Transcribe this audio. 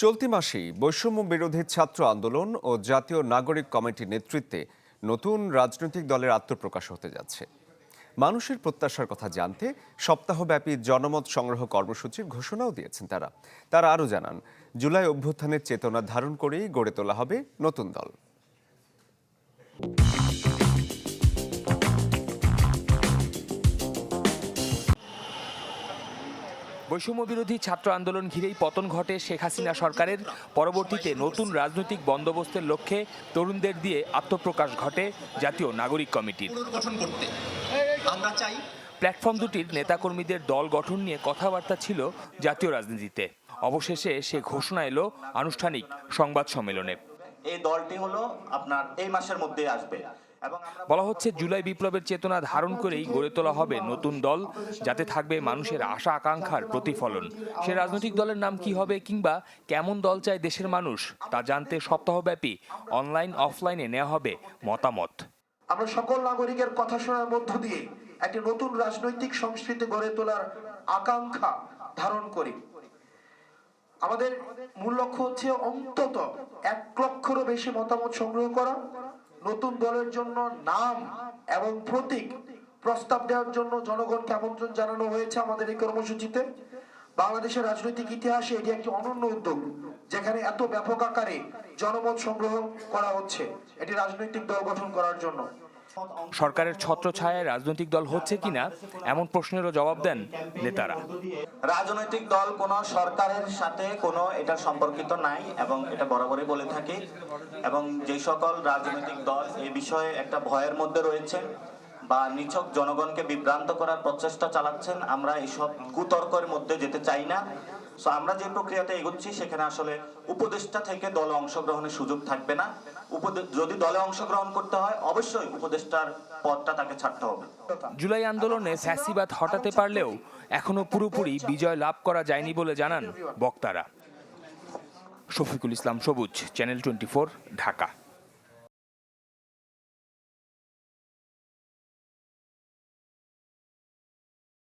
চলতি মাসেই বৈষম্য বিরোধী ছাত্র আন্দোলন ও জাতীয় নাগরিক কমিটির নেতৃত্বে নতুন রাজনৈতিক দলের আত্মপ্রকাশ হতে যাচ্ছে। মানুষের প্রত্যাশার কথা জানতে সপ্তাহব্যাপী জনমত সংগ্রহ কর্মসূচির ঘোষণাও দিয়েছেন তারা। তারা আরও জানান, জুলাই অভ্যুত্থানের চেতনা ধারণ করেই গড়ে তোলা হবে নতুন দল। বৈষম্য বিরোধী ছাত্র আন্দোলন ঘিরেই পতন ঘটে শেখ হাসিনা সরকারের। পরবর্তীতে নতুন রাজনৈতিক বন্দোবস্তের লক্ষ্যে তরুণদের দিয়ে আত্মপ্রকাশ ঘটে জাতীয় নাগরিক কমিটির। আমরা চাই প্ল্যাটফর্ম দুটির নেতাকর্মীদের দল গঠন নিয়ে কথাবার্তা ছিল জাতীয় রাজনীতিতে। অবশেষে সে ঘোষণা এলো আনুষ্ঠানিক সংবাদ সম্মেলনে। এই দলটি হলো আপনার এই মাসের মধ্যে আসবে। বলা হচ্ছে জুলাই বিপ্লবের চেতনা ধারণ করেই গড়ে তোলা হবে নতুন দল যাতে থাকবে মানুষের আশা আকাঙ্ক্ষার প্রতিফলন। সে রাজনৈতিক দলের নাম কি হবে কিংবা কেমন দল চায় দেশের মানুষ তা জানতে সপ্তাহব্যাপী অনলাইন অফলাইনে নেওয়া হবে মতামত। আমরা সকল নাগরিকের কথা শোনার মধ্য দিয়ে একটি নতুন রাজনৈতিক সংস্কৃতি গড়ে তোলার আকাঙ্ক্ষা ধারণ করি। আমাদের মূল লক্ষ্য হচ্ছে অন্তত এক লক্ষেরও বেশি মতামত সংগ্রহ করা, নতুন দলের জন্য নাম এবং প্রতীক প্রস্তাব দেওয়ার জন্য জনগণকে আমন্ত্রণ জানানো হয়েছে আমাদের এই কর্মসূচিতে। বাংলাদেশের রাজনৈতিক ইতিহাসে এটি একটি অনন্য উদ্যোগ, যেখানে এত ব্যাপক আকারে জনমত সংগ্রহ করা হচ্ছে। এটি রাজনৈতিক দল গঠন করার জন্য। সরকারের ছত্রছায়ায় রাজনৈতিক দল হচ্ছে কিনা এমন প্রশ্নেরও জবাব দেন নেতারা। রাজনৈতিক দল কোনো সরকারের সাথে কোনো এটা সম্পর্কিত নাই এবং এটা বরাবরই বলে থাকি। এবং যে সকল রাজনৈতিক দল এ বিষয়ে একটা ভয়ের মধ্যে রয়েছে বা নিছক জনগণকে বিভ্রান্ত করার প্রচেষ্টা চালাচ্ছেন, আমরা এইসব কুতর্কের মধ্যে যেতে চাই না। সো আমরা যে প্রক্রিয়াতে এগোচ্ছি, সেখানে আসলে উপদেষ্টা থেকে দলে অংশগ্রহণের সুযোগ থাকবে না। যদি দলে অংশগ্রহণ করতে হয়, অবশ্যই উপদেষ্টার পদটা তাকে ছাড়তে হবে। জুলাই আন্দোলনে ফ্যাসিবাদ হটাতে পারলেও এখনও পুরোপুরি বিজয় লাভ করা যায়নি বলে জানান বক্তারা। শফিকুল ইসলাম সবুজ, চ্যানেল টোয়েন্টি ঢাকা।